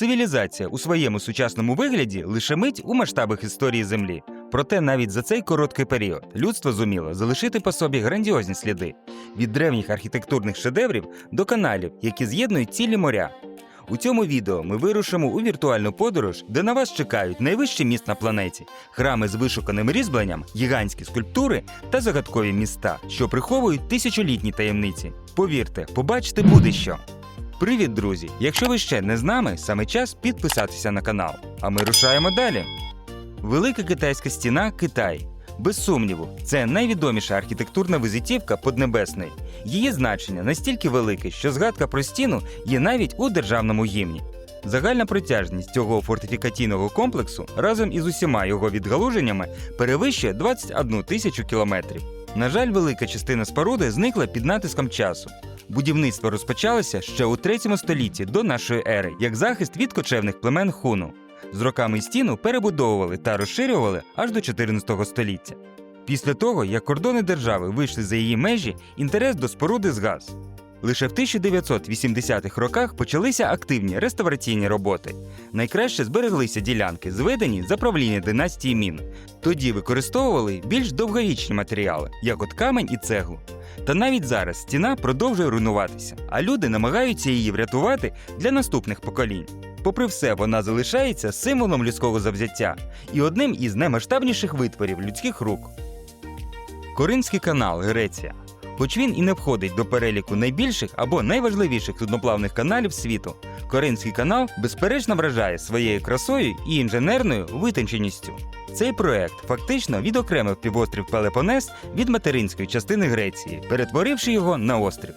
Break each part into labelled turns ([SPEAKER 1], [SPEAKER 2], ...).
[SPEAKER 1] Цивілізація у своєму сучасному вигляді лише мить у масштабах історії Землі. Проте навіть за цей короткий період людство зуміло залишити по собі грандіозні сліди від древніх архітектурних шедеврів до каналів, які з'єднують цілі моря. У цьому відео ми вирушимо у віртуальну подорож, де на вас чекають найвищий міст на планеті, храми з вишуканим різьбленням, гігантські скульптури та загадкові міста, що приховують тисячолітні таємниці. Повірте, побачите буде що. Привіт, друзі! Якщо ви ще не з нами, саме час підписатися на канал. А ми рушаємо далі. Велика китайська стіна Китай. Без сумніву, це найвідоміша архітектурна визитівка Поднебесної. Її значення настільки велике, що згадка про стіну є навіть у державному гімні. Загальна протяжність цього фортифікаційного комплексу разом із усіма його відгалуженнями перевищує 21 тисячу кілометрів. На жаль, велика частина споруди зникла під натиском часу. Будівництво розпочалося ще у 3 столітті до нашої ери, як захист від кочевних племен хуну. З роками стіну перебудовували та розширювали аж до 14 століття. Після того, як кордони держави вийшли за її межі, інтерес до споруди згас. Лише в 1980-х роках почалися активні реставраційні роботи. Найкраще збереглися ділянки, зведені за правління династії Мін. Тоді використовували більш довговічні матеріали, як от камень і цеглу. Та навіть зараз стіна продовжує руйнуватися, а люди намагаються її врятувати для наступних поколінь. Попри все, вона залишається символом людського завзяття і одним із наймасштабніших витворів людських рук. Коринський канал Греція. Хоч він і не входить до переліку найбільших або найважливіших судноплавних каналів світу, Коринський канал безперечно вражає своєю красою і інженерною витонченістю. Цей проект фактично відокремив півострів Пелепонес від материнської частини Греції, перетворивши його на острів.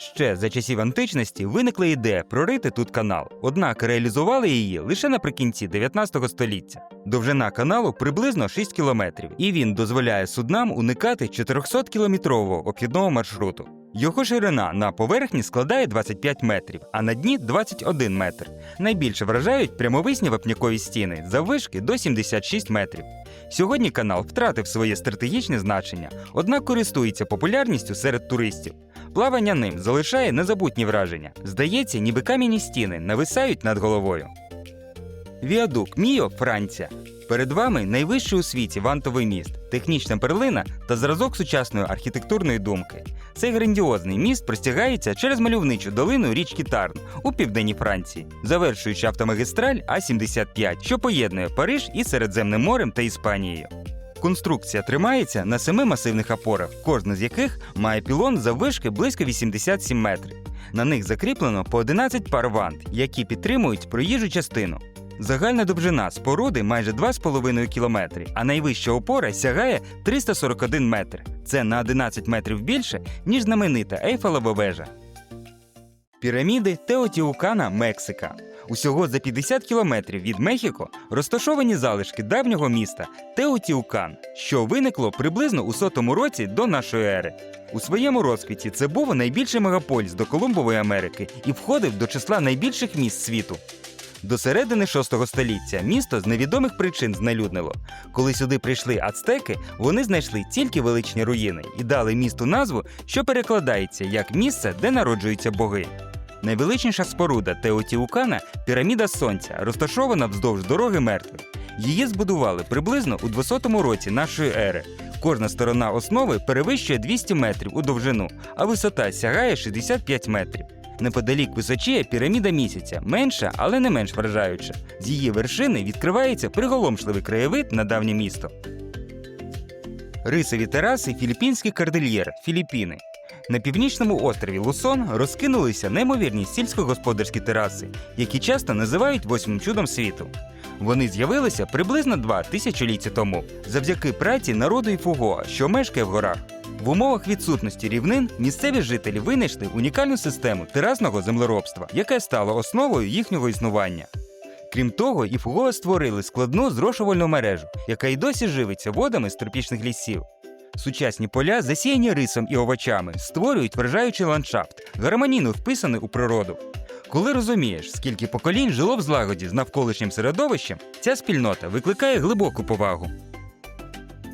[SPEAKER 1] Ще за часів античності виникла ідея прорити тут канал, однак реалізували її лише наприкінці 19 століття. Довжина каналу приблизно 6 кілометрів, і він дозволяє суднам уникати 400-кілометрового обхідного маршруту. Його ширина на поверхні складає 25 метрів, а на дні 21 метр. Найбільше вражають прямовисні вапнякові стіни заввишки до 76 метрів. Сьогодні канал втратив своє стратегічне значення, однак користується популярністю серед туристів. Плавання ним залишає незабутні враження. Здається, ніби кам'яні стіни нависають над головою. Віадук Міо, Франція. Перед вами найвищий у світі вантовий міст, технічна перлина та зразок сучасної архітектурної думки. Цей грандіозний міст простягається через мальовничу долину річки Тарн у південній Франції, завершуючи автомагістраль А-75, що поєднує Париж із Середземним морем та Іспанією. Конструкція тримається на семи масивних опорах, кожна з яких має пілон заввишки близько 87 метрів. На них закріплено по 11 пар вант, які підтримують проїжджу частину. Загальна довжина споруди майже 2,5 кілометри, а найвища опора сягає 341 метр. Це на 11 метрів більше, ніж знаменита Ейфелева вежа. Піраміди Теотіукана, Мексика. Усього за 50 кілометрів від Мехіко розташовані залишки давнього міста Теотіукан, що виникло приблизно у сотому році до нашої ери. У своєму розквіті це був найбільший мегаполіс до Колумбової Америки і входив до числа найбільших міст світу. До середини VI століття місто з невідомих причин знелюднило. Коли сюди прийшли ацтеки, вони знайшли тільки величні руїни і дали місту назву, що перекладається як місце, де народжуються боги. Найвеличніша споруда Теотіукана піраміда Сонця, розташована вздовж дороги мертвих. Її збудували приблизно у 200 році нашої ери. Кожна сторона основи перевищує 200 метрів у довжину, а висота сягає 65 метрів. Неподалік височіє піраміда місяця, менша, але не менш вражаюча. З її вершини відкривається приголомшливий краєвид на давнє місто. Рисові тераси Філіппінський кордильєр, Філіппіни. На північному острові Лусон розкинулися неймовірні сільськогосподарські тераси, які часто називають восьмим чудом світу. Вони з'явилися приблизно два тисячоліття тому, завдяки праці народу Іфуго, що мешкає в горах. В умовах відсутності рівнин місцеві жителі винайшли унікальну систему терасного землеробства, яке стало основою їхнього існування. Крім того, Іфуго створили складну зрошувальну мережу, яка й досі живиться водами з тропічних лісів. Сучасні поля, засіяні рисом і овочами, створюють вражаючий ландшафт, гармонійно вписаний у природу. Коли розумієш, скільки поколінь жило в злагоді з навколишнім середовищем, ця спільнота викликає глибоку повагу.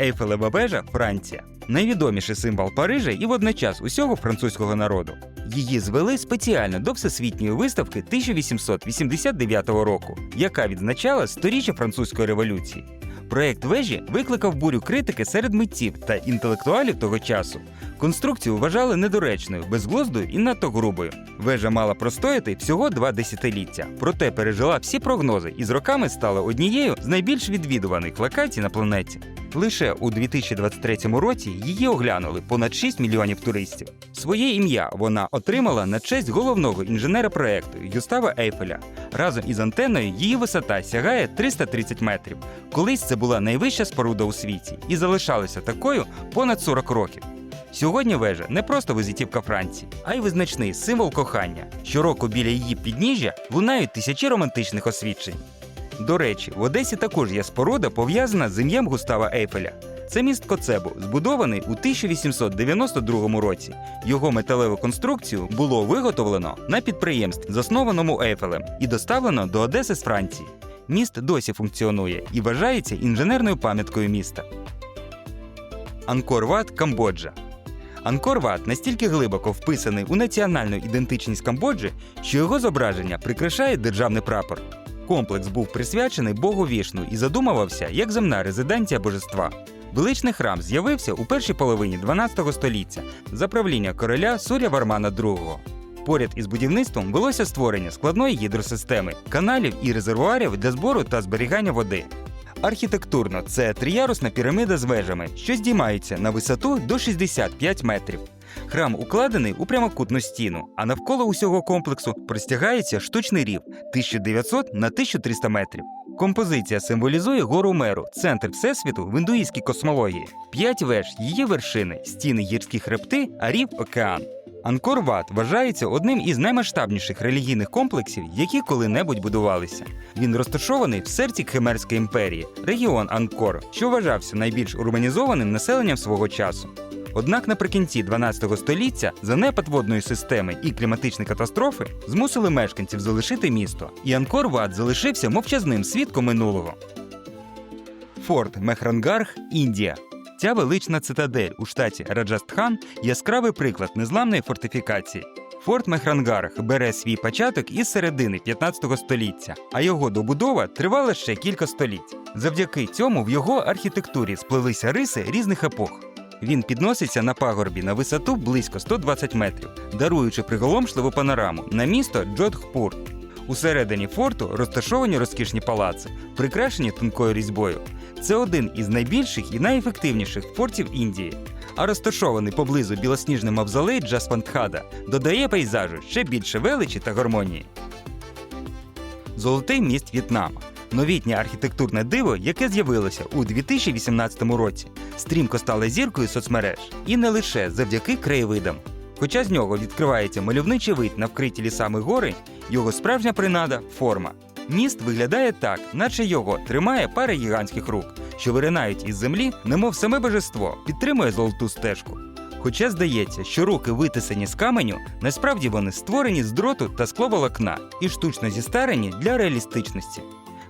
[SPEAKER 1] Ейфелева вежа, Франція. найвідоміший символ Парижа і водночас усього французького народу. Її звели спеціально до Всесвітньої виставки 1889 року, яка відзначала сторіччя французької революції. Проект вежі викликав бурю критики серед митців та інтелектуалів того часу. Конструкцію вважали недоречною, безглуздою і надто грубою. Вежа мала простояти всього два десятиліття, проте пережила всі прогнози і з роками стала однією з найбільш відвідуваних локацій на планеті. Лише у 2023 році її оглянули понад 6 мільйонів туристів. Своє ім'я вона отримала на честь головного інженера проекту Юстава Ейфеля. Разом із антенною її висота сягає 330 метрів. Колись це була найвища споруда у світі і залишалася такою понад 40 років. Сьогодні вежа не просто визитівка Франції, а й визначний символ кохання. Щороку біля її підніжжя лунають тисячі романтичних освідчень. До речі, в Одесі також є споруда, пов'язана з ім'ям Густава Ейфеля. Це міст Коцебу, збудований у 1892 році. Його металеву конструкцію було виготовлено на підприємстві, заснованому Ейфелем, і доставлено до Одеси з Франції. Міст досі функціонує і вважається інженерною пам'яткою міста. Анкор-Ват, Камбоджа. Анкор-Ват настільки глибоко вписаний у національну ідентичність Камбоджі, що його зображення прикрашає державний прапор. Комплекс був присвячений Богу Вішну і задумувався як земна резиденція божества. Величний храм з'явився у першій половині 12 століття за правління короля Суря Вармана II. Поряд із будівництвом велося створення складної гідросистеми, каналів і резервуарів для збору та зберігання води. Архітектурно це триярусна піраміда з вежами, що здіймаються на висоту до 65 метрів. Храм укладений у прямокутну стіну, а навколо усього комплексу простягається штучний рів 1900 на 1300 метрів. Композиція символізує гору меру, центр всесвіту в індуїзькій космології. П'ять веж, її вершини, стіни гірські хребти, а рів океан. Анкор-Ват вважається одним із наймасштабніших релігійних комплексів, які коли-небудь будувалися. Він розташований в серці Химерської імперії, регіон Анкор, що вважався найбільш урбанізованим населенням свого часу. Однак наприкінці 12 століття занепад водної системи і кліматичні катастрофи змусили мешканців залишити місто, і Анкор-Ват залишився мовчазним свідком минулого. Форт Мехрангарх, Індія. Ця велична цитадель у штаті Раджастхан яскравий приклад незламної фортифікації. Форт Мехрангарх бере свій початок із середини 15 століття, а його добудова тривала ще кілька століть. Завдяки цьому в його архітектурі сплелися риси різних епох. Він підноситься на пагорбі на висоту близько 120 метрів, даруючи приголомшливу панораму на місто Джодхпур. Усередині форту розташовані розкішні палаци, прикрашені тонкою різьбою. Це один із найбільших і найефективніших фортів Індії. А розташований поблизу білосніжний мавзолей Джаспантхада додає пейзажу ще більше величі та гармонії. Золотий міст В'єтнама. Новітнє архітектурне диво, яке з'явилося у 2018 році, стрімко стало зіркою соцмереж. І не лише завдяки краєвидам. Хоча з нього відкривається мальовничий вид на вкриті лісами гори, його справжня принада форма. Міст виглядає так, наче його тримає пара гігантських рук, що виринають із землі, немов саме божество, підтримує золоту стежку. Хоча здається, що руки витисані з каменю, насправді вони створені з дроту та скловолокна і штучно зістарені для реалістичності.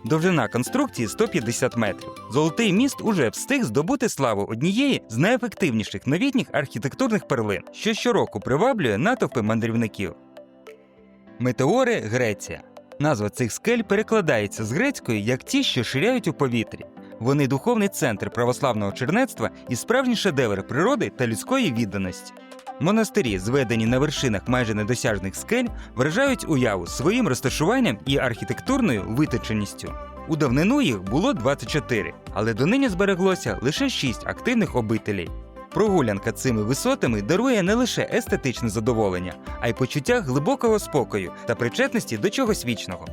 [SPEAKER 1] Довжина конструкції 150 метрів. Золотий міст уже встиг здобути славу однієї з найефективніших новітніх архітектурних перлин, що щороку приваблює натовпи мандрівників. Метеори Греція. Назва цих скель перекладається з грецької як ті, що ширяють у повітрі. Вони духовний центр православного чернецтва і справжній шедевр природи та людської відданості. Монастирі, зведені на вершинах майже недосяжних скель, вражають уяву своїм розташуванням і архітектурною виточеністю. У давнину їх було 24, але донині збереглося лише 6 активних обителей. Прогулянка цими висотами дарує не лише естетичне задоволення, а й почуття глибокого спокою та причетності до чогось вічного.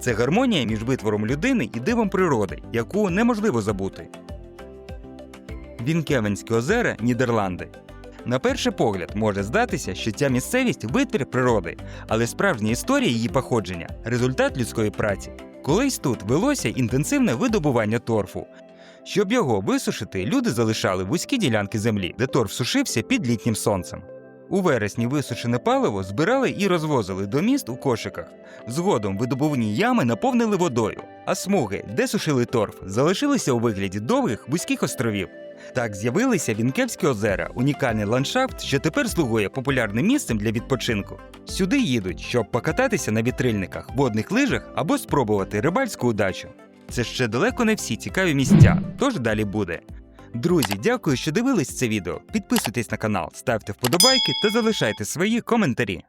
[SPEAKER 1] Це гармонія між витвором людини і дивом природи, яку неможливо забути. Вінкевенські озера, Нідерланди. На перший погляд може здатися, що ця місцевість витвір природи, але справжня історія її походження результат людської праці. Колись тут велося інтенсивне видобування торфу. Щоб його висушити, люди залишали вузькі ділянки землі, де торф сушився під літнім сонцем. У вересні висушене паливо збирали і розвозили до міст у кошиках. Згодом видобувні ями наповнили водою, а смуги, де сушили торф, залишилися у вигляді довгих вузьких островів. Так з'явилися Вінкевські озера, унікальний ландшафт, що тепер слугує популярним місцем для відпочинку. Сюди їдуть, щоб покататися на вітрильниках, водних лижах або спробувати рибальську удачу. Це ще далеко не всі цікаві місця, тож далі буде. Друзі, дякую, що дивились це відео. Підписуйтесь на канал, ставте вподобайки та залишайте свої коментарі.